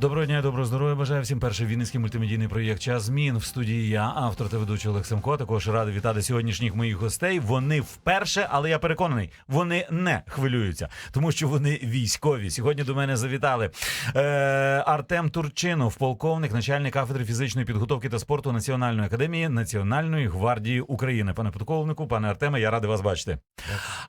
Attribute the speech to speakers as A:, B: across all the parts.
A: Доброго дня, доброго здоров'я. Бажаю всім перший вінницький мультимедійний проєкт Час змін в студії. Я автор та ведучий Олег Семко. Також радий вітати сьогоднішніх моїх гостей. Вони вперше, але я переконаний, вони не хвилюються, тому що вони військові. Сьогодні до мене завітали е, Артем Турчинов, полковник, начальник кафедри фізичної підготовки та спорту Національної академії Національної гвардії України. Пане полковнику, пане Артеме, я радий вас бачити.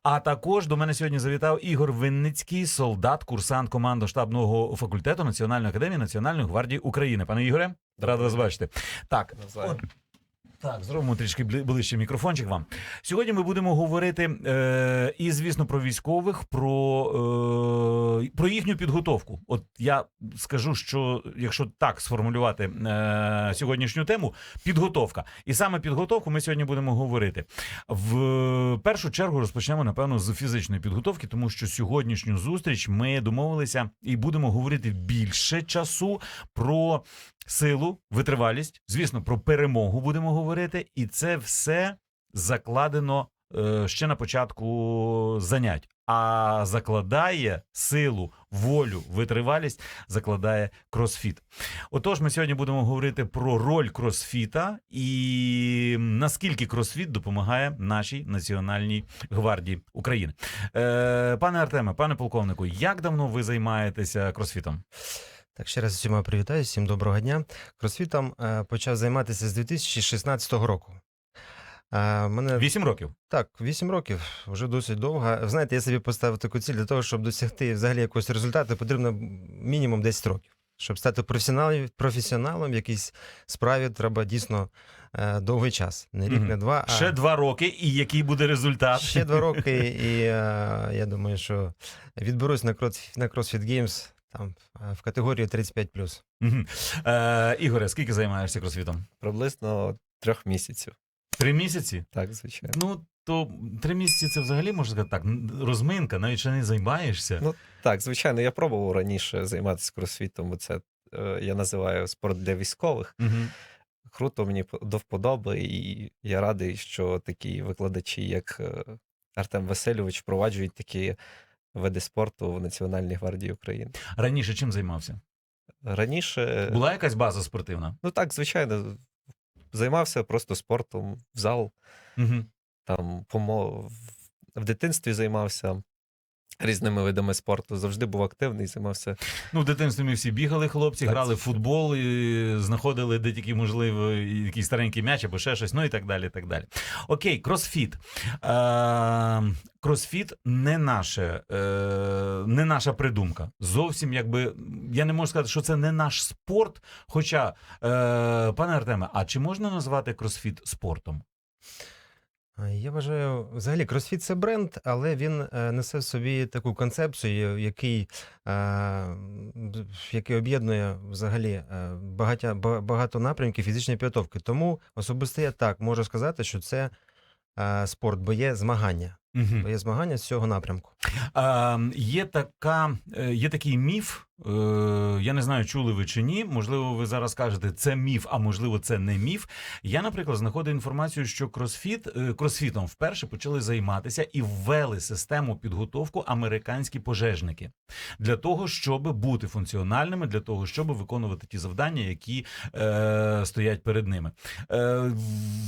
A: А також до мене сьогодні завітав Ігор Винницький, солдат, курсант командно-штабного факультету Національної академії Національної гвардії України. Пане Ігоре, рада вас бачити. Так, так, зробимо трішки ближче мікрофончик вам. Сьогодні ми будемо говорити е, і, звісно, про військових, про, е, про їхню підготовку. От я скажу, що якщо так сформулювати е, сьогоднішню тему, підготовка. І саме підготовку ми сьогодні будемо говорити. В першу чергу розпочнемо, напевно, з фізичної підготовки, тому що сьогоднішню зустріч ми домовилися і будемо говорити більше часу про силу, витривалість, звісно, про перемогу будемо говорити, і це все закладено е, ще на початку занять. А закладає силу, волю, витривалість, закладає кросфіт. Отож, ми сьогодні будемо говорити про роль кросфіта і наскільки кросфіт допомагає нашій національній гвардії України. Е, пане Артеме, пане полковнику, як давно ви займаєтеся кросфітом?
B: Так, ще раз всіма привітаю, всім доброго дня. Кросфітом е, почав займатися з 2016 року. Е, мене
A: Вісім років.
B: так, 8 років, вже досить довго. Знаєте, я собі поставив таку ціль для того, щоб досягти взагалі якогось результату, потрібно мінімум 10 років. Щоб стати професіоналом, професіоналом в якійсь справі, треба дійсно е, довгий час. Не рік, не два, а
A: Ще два роки, і який буде результат?
B: ще два роки. І е, я думаю, що відберусь на, крос, на CrossFit Games там, е, в категорії 35+.
A: Мгм. Е, Ігоре, скільки займаєшся кросфітом?
C: Приблизно трьох місяців.
A: Три місяці?
C: Так, звичайно.
A: Ну, то три місяці це взагалі можна сказати так, розминка, навіть ще не займаєшся.
C: Ну, Так, звичайно, я пробував раніше займатися кросфітом, бо це е, я називаю спорт для військових.
A: Мгм.
C: Круто, мені до вподоби, і я радий, що такі викладачі, як е, Артем Васильович, впроваджують такі види спорту в Національній гвардії України.
A: Раніше чим займався?
C: Раніше,
A: Була якась база спортивна?
C: ну так, звичайно, займався просто спортом в зал,
A: Угу.
C: там помо... в- в дитинстві займався різними видами спорту. Завжди був активний, займався
A: Ну, в дитинстві ми всі бігали, хлопці,
C: Так,
A: грали в футбол, і знаходили де тільки можливо якийсь старенький м'яч або ще щось, ну і так далі. і так далі. Окей, кросфіт. Е, кросфіт не наше, е, не наша придумка. Зовсім якби я не можу сказати, що це не наш спорт. Хоча, е, пане Артеме, а чи можна назвати кросфіт спортом?
B: А, Я вважаю, взагалі, кросфіт – це бренд, але він е, несе в собі таку концепцію, який, е, який об'єднує взагалі е, багаття, ба- багато напрямків фізичної підготовки. Тому особисто я так можу сказати, що це е, спорт, бо є змагання.
A: Угу.
B: Є змагання з цього напрямку.
A: А, є, така, е, є такий міф. е, Я не знаю, чули ви чи ні. Можливо, ви зараз кажете, це міф, а можливо, це не міф. Я, наприклад, знаходив інформацію, що кросфіт е, кросфітом вперше почали займатися і ввели систему підготовку американські пожежники для того, щоб бути функціональними, для того, щоб виконувати ті завдання, які е, стоять перед ними. Е,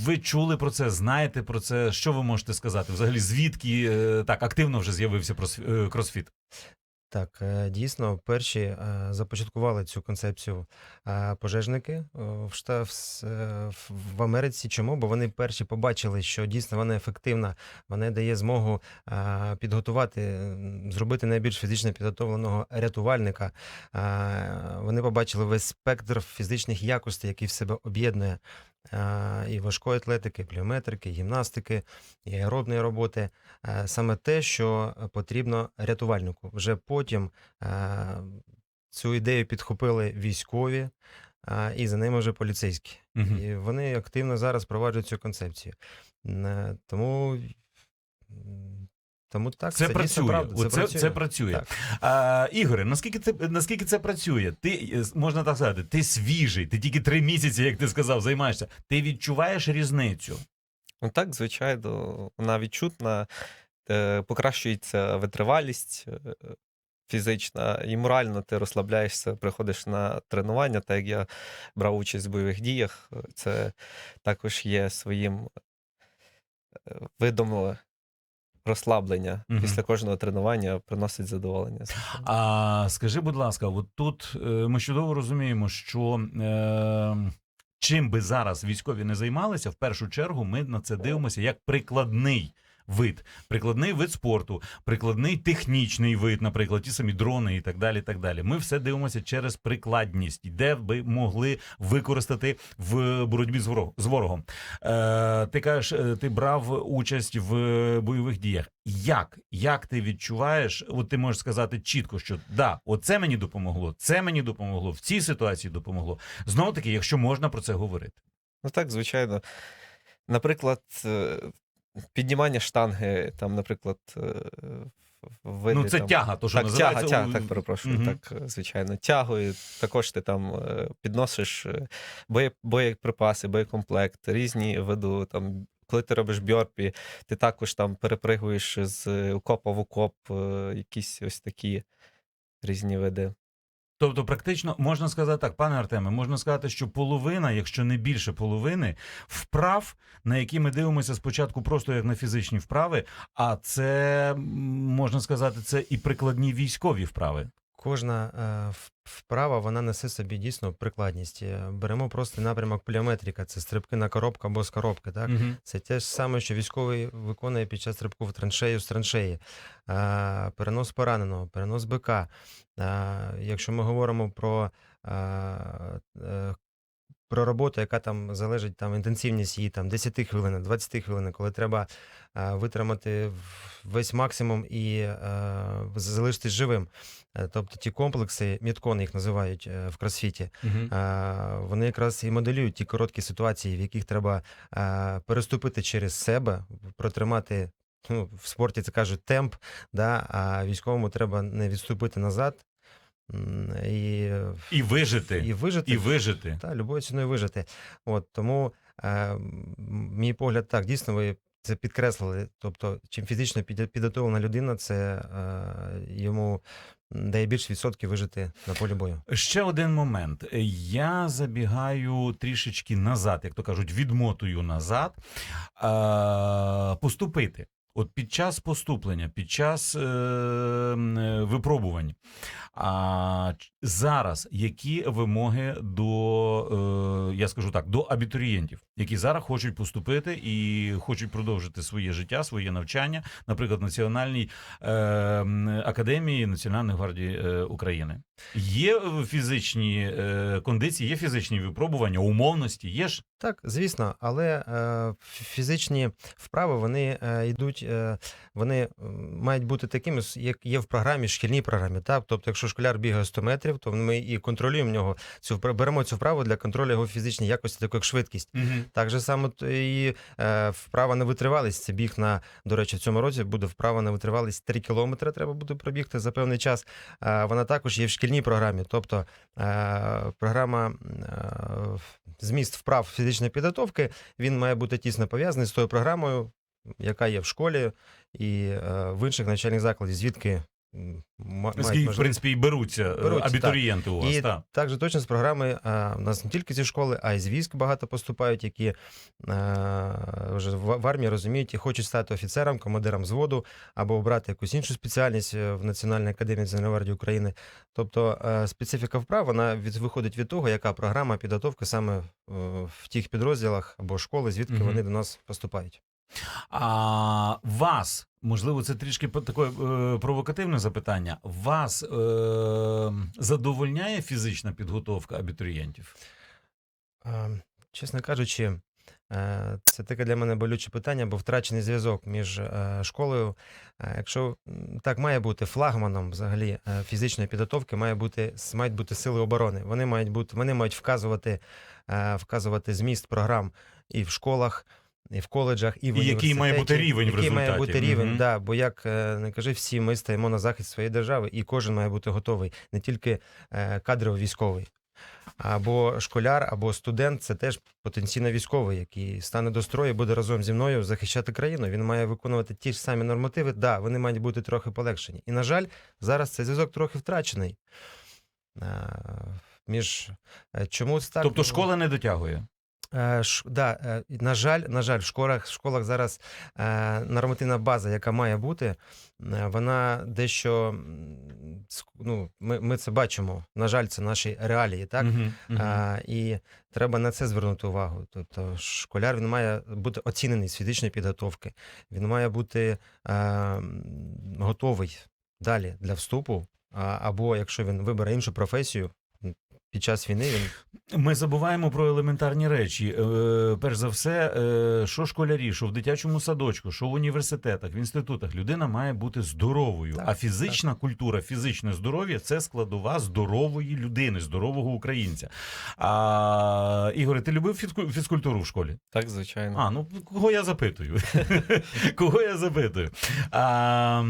A: ви чули про це, знаєте про це? Що ви можете сказати? Взагалі, звідки е, так активно вже з'явився е, кросфіт?
B: Так, е, дійсно, перші започаткували цю концепцію пожежники в штаб в Америці. Чому? Бо вони перші побачили, що дійсно вона ефективна, вона дає змогу підготувати, зробити найбільш фізично підготовленого рятувальника. Вони побачили весь спектр фізичних якостей, який в себе об'єднує. Е, І важкої атлетики, пліометрики, гімнастики, і аеробної роботи. Е, саме те, що потрібно рятувальнику. Вже потім е, цю ідею підхопили військові, і за ними вже поліцейські.
A: Мгм.
B: І вони активно зараз впроваджують цю концепцію. Тому, тому так,
A: Це,
B: дійсно
A: працює.
B: правда,
A: Оце, це,
B: працює.
A: працює.
B: Так.
A: А, Ігоре, наскільки це наскільки це працює? Ти е, можна так сказати, ти свіжий, ти тільки три місяці, як ти сказав, займаєшся. Ти відчуваєш різницю?
C: Ну так, звичайно, вона відчутна, е, покращується витривалість, е, фізична і морально ти розслабляєшся, приходиш на тренування, так як я брав участь в бойових діях, це також є своїм видом розслаблення.
A: угу.
C: Після кожного тренування приносить задоволення.
A: А скажи, будь ласка, от тут е, ми чудово розуміємо, що е, чим би зараз військові не займалися, в першу чергу ми на це дивимося як прикладний. Вид, прикладний вид спорту, прикладний технічний вид, наприклад, ті самі дрони і так далі. і так далі. Ми все дивимося через прикладність, де би могли використати в боротьбі з ворог- з ворогом. Е, ти кажеш, е, ти брав участь в бойових діях. Як? Як ти відчуваєш? От ти можеш сказати чітко, що да, оце мені допомогло, це мені допомогло, в цій ситуації допомогло. Знову таки, якщо можна про це говорити.
C: Ну так, звичайно. Наприклад, е, піднімання штанги, там, наприклад, е, види,
A: ну, це
C: там,
A: тяга, то що
C: так,
A: називається.
C: тяга,
A: у-
C: так перепрошую.
A: Мгм.
C: Так, звичайно, тягою. Також ти там е, підносиш е, боє, боєприпаси, боєкомплект, різні виду там. Коли ти робиш бьорпі, ти також там перепригуєш з окопа в окоп, якісь ось такі різні види.
A: Тобто, практично можна сказати так, пане Артеме, можна сказати, що половина, якщо не більше половини, вправ, на які ми дивимося спочатку просто як на фізичні вправи, а це можна сказати, це і прикладні військові вправи.
B: Кожна е, вправа вона несе собі дійсно прикладність. Е, Беремо просто напрямок пліометрика, це стрибки на коробку або з коробки. Так?
A: Угу.
B: Це те ж саме, що військовий виконує під час стрибку в траншею з траншеї. Перенос пораненого, перенос бика. Якщо ми говоримо про, е, про роботу, яка там залежить там інтенсивність її там 10 хвилин, 20 хвилин, коли треба а, витримати весь максимум і а, залишитись живим. Е, Тобто ті комплекси, міткони їх називають е, в кросфіті,
A: Мгм.
B: а, вони якраз і моделюють ті короткі ситуації, в яких треба а, переступити через себе, протримати. Ну, в спорті це кажуть темп, да, а військовому треба не відступити назад і,
A: І вижити.
B: і вижити.
A: І вижити.
B: Та, любою ціною вижити. От, тому, е, мій погляд, так, дійсно, ви це підкреслили. Тобто, чим фізично підготовлена людина, це е, йому дає більше відсотків вижити на полі бою.
A: Ще один момент. Я забігаю трішечки назад, як то кажуть, відмотую назад. А, поступити. От під час поступлення, під час е, е, випробувань. А зараз які вимоги до, е, я скажу так, до абітурієнтів, які зараз хочуть поступити і хочуть продовжити своє життя, своє навчання, наприклад, Національній е, академії Національної гвардії е, України. Є фізичні е, кондиції, є фізичні випробування, умовності, є ж.
B: Так, звісно, але е, фізичні вправи вони е, йдуть, е, вони мають бути такими, як є в програмі, шкільній програмі. Так? Тобто, якщо школяр бігає 100 метрів, то ми і контролюємо нього цю беремо цю вправу для контролю його фізичної якості, таку як швидкість. Так же само і е, вправа на витривалість. Це біг на, до речі, в цьому році буде вправа на витривалість 3 кілометри. Треба буде пробігти за певний час. Е, вона також є в шкільній програмі. Тобто програма зміст вправ фізичної підготовки він має бути тісно пов'язаний з тою програмою, яка є в школі і е, в інших навчальних закладах, звідки.
A: Скільки, в принципі, і беруться, е,
B: Беруться,
A: абітурієнти у вас.
B: і
A: так.
B: також точно з програми а, у нас не тільки зі школи, а й з військ багато поступають, які а, вже в, в армії розуміють і хочуть стати офіцером, командиром взводу або обрати якусь іншу спеціальність е, в Національній академії Національної гвардії України. Тобто е, специфіка вправ вона від, виходить від того, яка програма підготовки саме е, в тих підрозділах або школи, звідки
A: Мгм.
B: вони до нас поступають.
A: А вас, можливо, це трішки таке е, провокативне запитання. Вас е, задовольняє фізична підготовка абітурієнтів?
B: Чесно кажучи, е, це таке для мене болюче питання, бо втрачений зв'язок між е, школою. Е, Якщо так має бути флагманом взагалі е, фізичної підготовки, має бути мають бути сили оборони. Вони мають бути, вони мають вказувати, е, вказувати зміст програм і в школах. І в коледжах, і в
A: І який має бути рівень в
B: який має бути рівень,
A: Мгм.
B: да, бо як е, не кажи, всі ми стоїмо на захист своєї держави, і кожен має бути готовий, не тільки е, кадровий військовий. Або школяр, або студент це теж потенційно військовий, який стане до строю, буде разом зі мною захищати країну. Він має виконувати ті ж самі нормативи. Да, вони мають бути трохи полегшені. І, на жаль, зараз цей зв'язок трохи втрачений. Е, Між чому так?
A: Тобто школа не дотягує.
B: Е, ш, да, е, на жаль, на жаль, в школах, в школах зараз е, нормативна база, яка має бути, вона дещо ну, ми, ми це бачимо. На жаль, це наші реалії, так?
A: Мгм, мгм.
B: А, і треба на це звернути увагу. Тобто, школяр він має бути оцінений з фізичної підготовки, він має бути е, готовий далі для вступу. Або якщо він вибере іншу професію під час війни, він
A: Ми забуваємо про елементарні речі. Е, перш за все, е, що школярі, що в дитячому садочку, що в університетах, в інститутах, людина має бути здоровою.
B: Так,
A: а фізична культура, фізичне здоров'я це складова здорової людини, здорового українця. А Ігоре, ти любив фізку- фізкультуру в школі?
C: Так, звичайно.
A: А, ну кого я запитую? кого я запитую? А,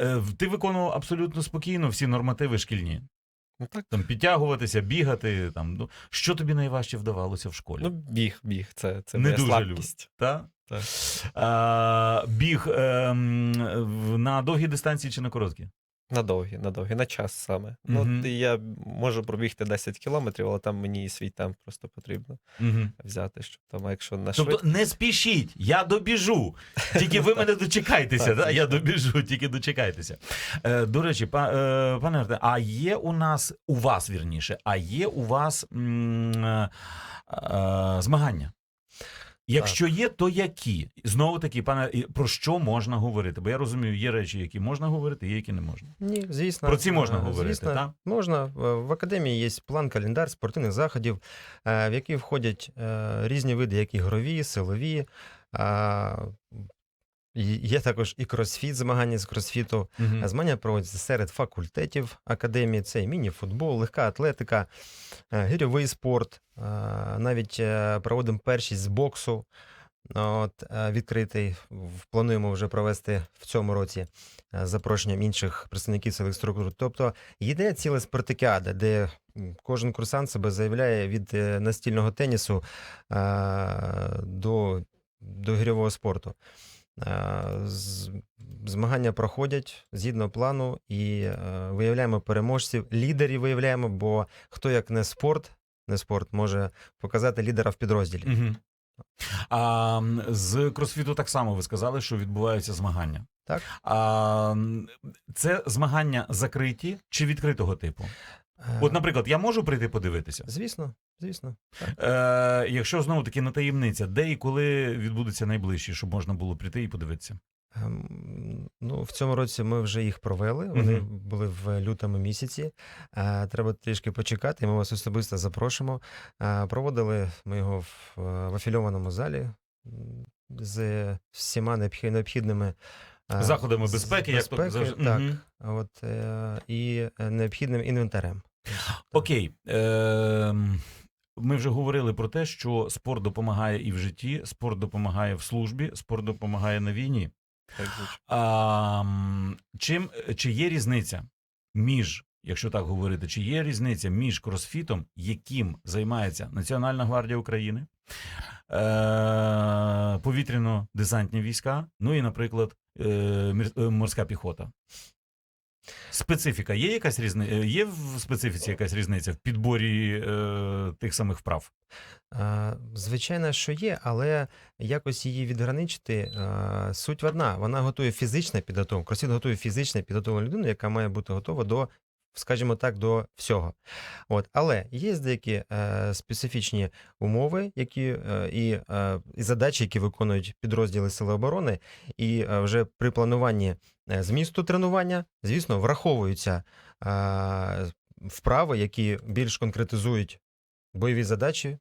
A: е, ти виконував абсолютно спокійно всі нормативи шкільні.
C: Ну так.
A: Там підтягуватися, бігати. Там, ну, що тобі найважче вдавалося в школі?
C: Ну, біг, біг. Це, це
A: Не дуже
C: слабкість.
A: Та?
C: Так.
A: А, біг ем, на довгій дистанції чи на короткі?
C: На довгі, на довгі, на час саме.
A: Мгм.
C: Ну, я можу пробігти 10 кілометрів, але там мені і свій темп просто потрібно
A: Угу.
C: взяти, щоб там, а якщо на
A: Тобто не спішіть, я добіжу. Тільки ви мене дочекайтеся.
C: Так,
A: да? Я добіжу, тільки дочекайтеся. Е, до речі, па, е, пане Арте, а є у нас, у вас вірніше, а є у вас м, е, е, змагання? Якщо є, то які? Знову таки, пане, про що можна говорити? Бо я розумію, є речі, які можна говорити, є які не можна.
B: ні, звісно.
A: Про ці можна
B: е,
A: говорити,
B: звісно,
A: так?
B: Можна. Е, В академії є план, календар спортивних заходів, е, в які входять різні види, як ігрові, силові. Є також і кросфіт, змагання з кросфіту.
A: Мгм.
B: Змагання проводяться серед факультетів академії. Це і міні-футбол, легка атлетика, е, гирьовий спорт. е, Навіть е, проводимо першість з боксу. От, відкритий. Плануємо вже провести в цьому році запрошенням інших представників силових структур. Тобто йде ціла спартакіада, де кожен курсант себе заявляє від настільного тенісу до, до гирьового спорту. Е, Змагання проходять згідно плану і е, виявляємо переможців, лідерів виявляємо, бо хто як не спорт, не спорт може показати лідера в підрозділі.
A: Мгм. А з кросфіту так само ви сказали, що відбуваються змагання.
B: Так.
A: А, це змагання закриті чи відкритого типу?
B: Е,
A: От, наприклад, я можу прийти подивитися.
B: Звісно, звісно.
A: Е, якщо знову таки не таємниця, де і коли відбудеться найближче, щоб можна було прийти і подивитися?
B: Ем, Ну, в цьому році ми вже їх провели. Вони
A: Мгм.
B: були в лютому місяці. Е, Треба трішки почекати. Ми вас особисто запрошуємо. Е, Проводили ми його в, афільованому залі з всіма необхід- необхідними
A: Заходами
B: з-
A: безпеки, як
B: безпеки,
A: завжди.
B: так.
A: Мгм.
B: От, е, і е, необхідним інвентарем.
A: Окей. Е, ми вже говорили про те, що спорт допомагає і в житті, спорт допомагає в службі, спорт допомагає на війні.
C: Так.
A: А, чим, чи є різниця між, якщо так говорити, чи є різниця між кросфітом, яким займається Національна гвардія України, е, повітряно-десантні війська, ну і, наприклад, е, е, морська піхота? Специфіка є якась різниця? Є в специфіці якась різниця в підборі е, тих самих вправ?
B: Звичайно, що є, але якось її відграничити. Суть одна. Вона готує фізичне підготовку. Кросід готує фізичне підготовлену людину, яка має бути готова до, скажімо так, до всього. От. Але є деякі е, специфічні умови, які е, і, е, і задачі, які виконують підрозділи Сили оборони, і е, вже при плануванні е, змісту тренування, звісно, враховуються е, вправи, які більш конкретизують бойові задачі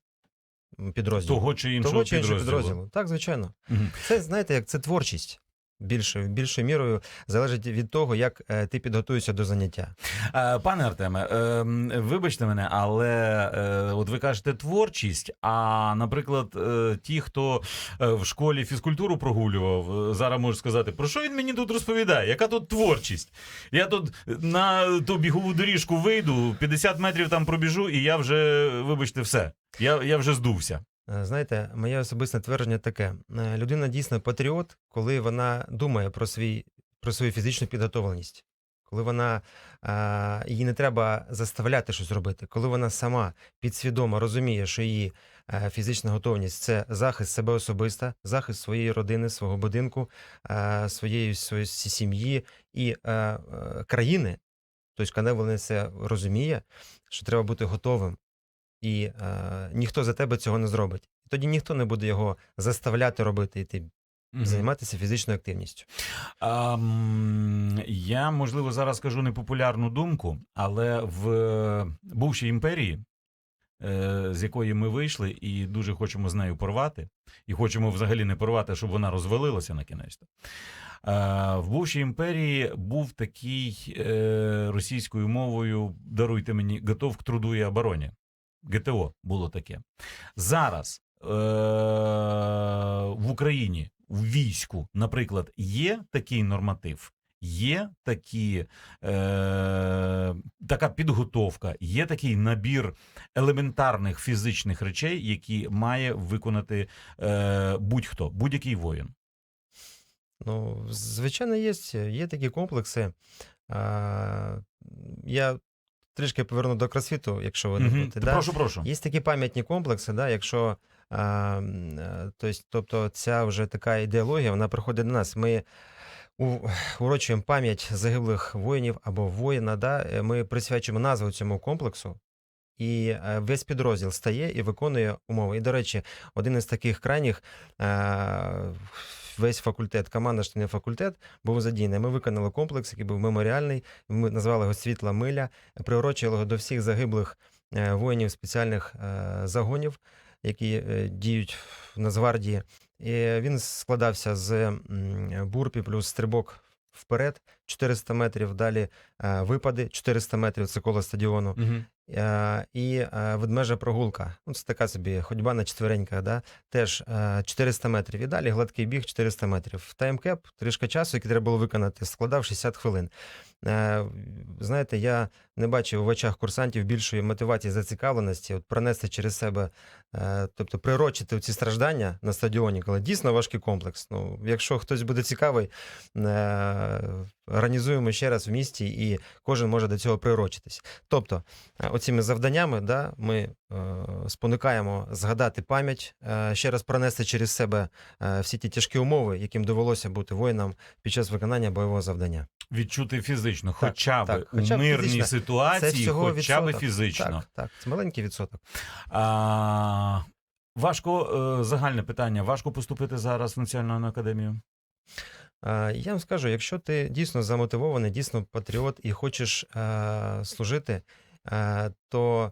B: підрозділу.
A: Того чи іншого
B: Того чи іншого
A: підрозділу?
B: підрозділу. Так, звичайно.
A: Мгм.
B: Це, знаєте, як це творчість. Більшою, більшою мірою залежить від того, як е, ти підготуєшся до заняття.
A: Е, Пане Артеме, ем, вибачте мене, але е, от ви кажете творчість. А наприклад, ті, хто в школі фізкультуру прогулював, зараз можуть сказати, про що він мені тут розповідає? Яка тут творчість? Я тут на ту бігову доріжку вийду, 50 метрів там пробіжу, і я вже, вибачте, все. Я, я вже здувся.
B: Е, Знаєте, моє особисте твердження таке: Е, людина дійсно патріот, коли вона думає про свій про свою фізичну підготовленість, коли вона е, їй не треба заставляти щось робити, коли вона сама підсвідомо розуміє, що її фізична готовність це захист себе особиста, захист своєї родини, свого будинку, своєї, своєї сім'ї і країни. Тобто, коли вона це розуміє, що треба бути готовим і е, ніхто за тебе цього не зробить. Тоді ніхто не буде його заставляти робити йти,
A: Мгм.
B: займатися фізичною активністю.
A: М, я, можливо, зараз скажу непопулярну думку, але в бувшій імперії, е, з якої ми вийшли, і дуже хочемо з нею порвати, і хочемо взагалі не порвати, щоб вона розвалилася на кінець. В бувшій імперії був такий е, російською мовою, даруйте мені, готов к труду і обороні. ГТО було таке. Зараз е, в Україні, в війську, наприклад, є такий норматив, є такі, е, така підготовка, є такий набір елементарних фізичних речей, які має виконати е, будь-хто, будь-який воїн.
B: Ну, звичайно, є, є такі комплекси. А, я трішки поверну до кросфіту, якщо ви не
A: Мгм.
B: проти. Да?
A: Прошу, прошу.
B: Є такі пам'ятні комплекси, да, якщо а, е, тобто, тобто ця вже така ідеологія, вона приходить до нас. Ми урочуємо пам'ять загиблих воїнів або воїна, да, е, ми присвячуємо назву цьому комплексу. І е, весь підрозділ стає і виконує умови. І, до речі, один із таких крайніх е, весь факультет, команда штатний факультет був задійний. Ми виконали комплекс, який був меморіальний. Ми назвали його Світла миля, приурочили його до всіх загиблих е, воїнів спеціальних е, загонів, які е, діють в Нацгвардії. І він складався з бурпі плюс стрибок вперед, 400 метрів. Далі випади, 400 метрів це коло стадіону. Е, і е, ведмежа прогулка. Ну, це така собі ходьба на четвереньках, да? теж е, 400 метрів. І далі гладкий біг 400 метрів. Таймкеп, трішка часу, який треба було виконати, складав 60 хвилин. Е, Знаєте, я не бачив в очах курсантів більшої мотивації зацікавленості, от пронести через себе, е, тобто прирочити ці страждання на стадіоні, коли дійсно важкий комплекс. Ну, якщо хтось буде цікавий, е, організуємо ще раз в місті, і кожен може до цього прирочитись. Тобто, оціми завданнями да, ми спонукаємо згадати пам'ять, ще раз пронести через себе всі ті тяжкі умови, яким довелося бути воїнам під час виконання бойового завдання.
A: Відчути фізично, хоча б
B: так,
A: у
B: хоча б
A: мирній
B: фізично.
A: ситуації, хоча б
B: відсоток.
A: фізично.
B: Так, так, це маленький відсоток.
A: А, важко е, загальне питання. Важко поступити зараз в Національну академію.
B: Е, Я вам скажу, якщо ти дійсно замотивований, дійсно патріот і хочеш е, служити, е, то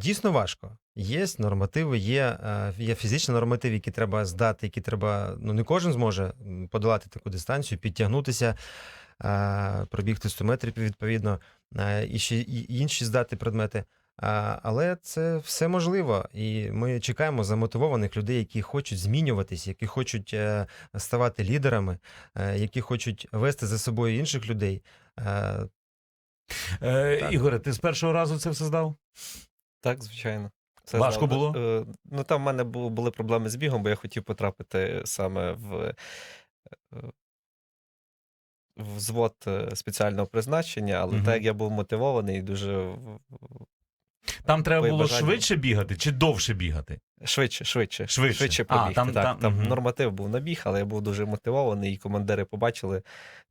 B: дійсно важко. Є нормативи, є, е, є фізичні нормативи, які треба здати, які треба. Ну не кожен зможе подолати таку дистанцію, підтягнутися, е, пробігти 100 метрів відповідно, е, і ще і інші здати предмети. Але це все можливо, і ми чекаємо замотивованих людей, які хочуть змінюватись, які хочуть ставати лідерами, які хочуть вести за собою інших людей. Е,
A: Ігоре, ти з першого разу це все здав?
C: Так, звичайно. Це
A: Важко
C: знав.
A: було?
C: Е, Ну там в мене бу- були проблеми з бігом, бо я хотів потрапити саме в, е, в взвод е, спеціального призначення, але
A: Мгм.
C: так як я був мотивований і дуже в-
A: Там треба було
C: бажання.
A: швидше бігати чи довше бігати?
C: Швидше, швидше,
A: Швидше. А, там-
C: так,
A: там-
C: там,
A: мгм.
C: норматив був на біг, але я був дуже мотивований, і командири побачили,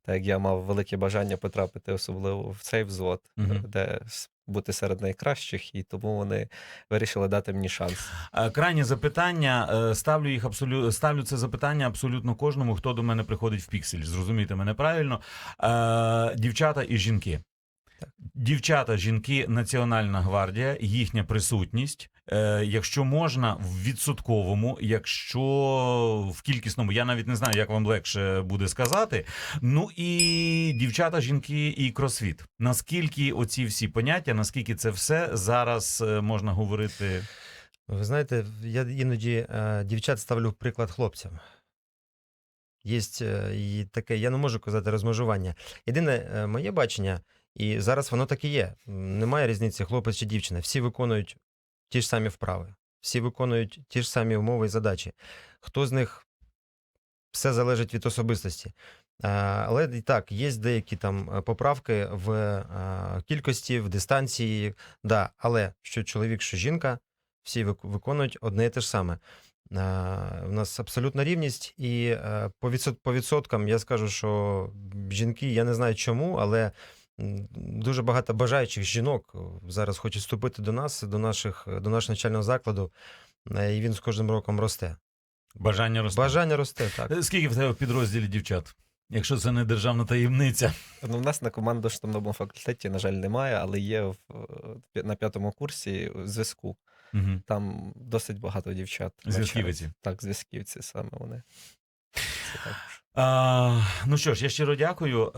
C: так як я мав велике бажання потрапити особливо в цей взвод,
A: Мгм.
C: де бути серед найкращих, і тому вони вирішили дати мені шанс.
A: Е, Крайнє запитання. е, Ставлю їх абсолютно ставлю це запитання абсолютно кожному, хто до мене приходить в піксель. Зрозумійте мене правильно. Е, Дівчата і жінки.
B: Так.
A: Дівчата, жінки, Національна гвардія, їхня присутність якщо можна, в відсотковому, якщо в кількісному, я навіть не знаю, як вам легше буде сказати. Ну і дівчата, жінки і кросфіт. Наскільки оці всі поняття, наскільки це все зараз е, можна говорити?
B: Ви знаєте, я іноді е, дівчат ставлю приклад хлопцям. Є і таке, я не можу казати розмежування. Єдине е, моє бачення, і зараз воно так і є. Немає різниці, хлопець чи дівчина. Всі виконують ті ж самі вправи, всі виконують ті ж самі умови і задачі. Хто з них все залежить від особистості. Але і так, є деякі там е, поправки в кількості, в дистанції, да, але що чоловік, що жінка, всі виконують одне і те ж саме. У нас абсолютна рівність, і е, по, відсоткам я скажу, що жінки, я не знаю чому, але дуже багато бажаючих жінок зараз хочуть вступити до нас, до, наших, до нашого навчального закладу, е, і він з кожним роком росте.
A: Бажання росте.
B: Бажання росте, так.
A: Е, Скільки в тебе в підрозділі дівчат? Якщо це не державна таємниця.
C: Ну, в нас на командно-штабному факультеті, на жаль, немає, але є в, е, на п'ятому курсі зв'язку.
A: Угу.
C: Там досить багато дівчат. Навчаються. Так, зв'язківці саме вони. Це також.
A: Ну що ж, я щиро дякую. Е,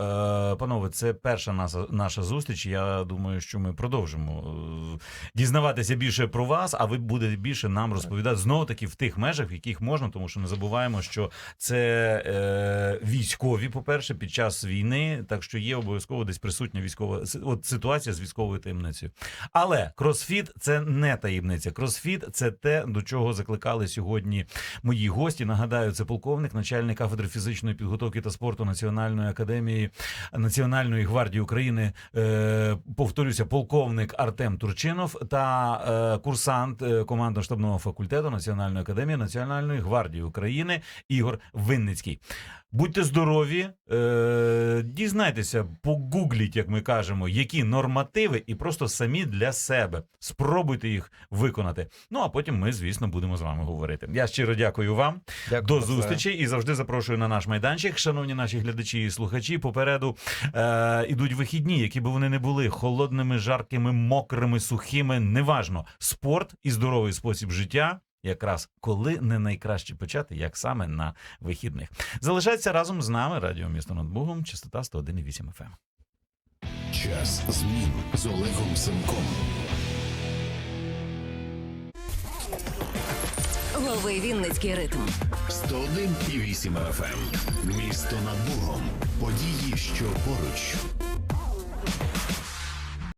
A: панове, це перша наша, наша зустріч. Я думаю, що ми продовжимо е, дізнаватися більше про вас, а ви будете більше нам розповідати знову таки в тих межах, в яких можна, тому що не забуваємо, що це е, військові, по-перше, під час війни, так що є обов'язково десь присутня військова от ситуація з військовою таємницею. Але кросфіт це не таємниця. Кросфіт це те, до чого закликали сьогодні мої гості. Нагадаю, це полковник, начальник кафедри фізичної підготовки та спорту Національної академії Національної гвардії України. Е, повторюся, полковник Артем Турчинов та е, курсант е, командно-штабного факультету Національної академії Національної гвардії України Ігор Винницький. Будьте здорові, е, дізнайтеся, погугліть, як ми кажемо, які нормативи, і просто самі для себе спробуйте їх виконати. Ну а потім ми, звісно, будемо з вами говорити. Я щиро дякую вам.
B: Дякую.
A: До зустрічі і завжди запрошую на наш майданчик. Шановні наші глядачі і слухачі. Попереду е, ідуть вихідні, які би вони не були холодними, жаркими, мокрими, сухими. Неважно. Спорт і здоровий спосіб життя. Якраз коли не найкраще почати, як саме на вихідних. Залишайтеся разом з нами. Радіо місто над Бугом, частота 101,8 FM.
D: Час змін з Олегом Семком.
E: Лови Вінницький ритм.
D: 101,8 FM. Місто над Бугом. Події, що поруч.